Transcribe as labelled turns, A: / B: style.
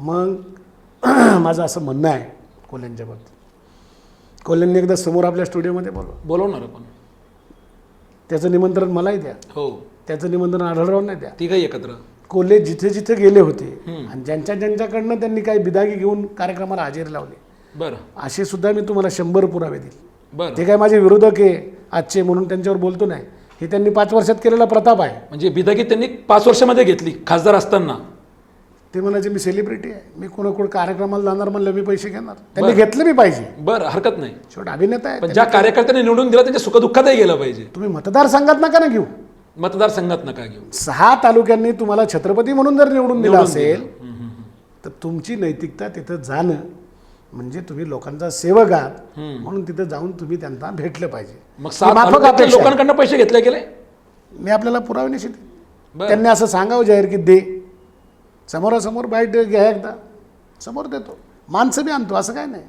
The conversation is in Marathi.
A: मग माझं असं म्हणणं आहे कोल्ह्यांच्या बाबतीत. कोल्ह्यांनी एकदा समोर आपल्या स्टुडिओमध्ये बोलवा.
B: बोलवणार आपण.
A: त्याचं निमंत्रण मलाही द्या.
B: हो.
A: त्याचं निमंत्रण आढळराव द्या.
B: तिघही एकत्र.
A: कोल्हे जिथे जिथे गेले होते आणि ज्यांच्या ज्यांच्याकडनं त्यांनी काही बिदागी घेऊन कार्यक्रमाला हजेरी लावली.
B: बरं.
A: असे सुद्धा मी तुम्हाला शंभर पुरावे देईल
B: बरं.
A: ते काय माझे विरोधक आहे आजचे म्हणून त्यांच्यावर बोलतो नाही. हे त्यांनी पाच वर्षात केलेला प्रताप आहे.
B: म्हणजे बिदागी त्यांनी पाच वर्षामध्ये घेतली खासदार असताना.
A: ते म्हणायचे मी सेलिब्रिटी आहे. मी कोणाकोण कार्यक्रमाला जाणार म्हणलं मी पैसे घेणार. त्यांनी घेतले मी पाहिजे.
B: बरं हरकत नाही.
A: शेवट अभिनेता आहे.
B: पण ज्या कार्यकर्त्यांनी निवडून दिला त्यांच्या सुखदुःखातही गेलं पाहिजे.
A: तुम्ही मतदारसंघात नका ना घेऊ.
B: मतदारसंघात नका घेऊ.
A: सहा तालुक्यांनी तुम्हाला छत्रपती म्हणून जर निवडून दिलं असेल तर तुमची नैतिकता तिथं जाणं म्हणजे तुम्ही लोकांचा सेवक आहात. म्हणून तिथं जाऊन तुम्ही त्यांना भेटलं पाहिजे.
B: मग. लोकांकडनं पैसे घेतले गेले?
A: मी आपल्याला पुरावे निश्चित त्यांनी असं सांगावं जाहीर की दे. समोरासमोर बाईट घ्या एकदा. समोर देतो. माणसं बी आणतो असं काय नाही.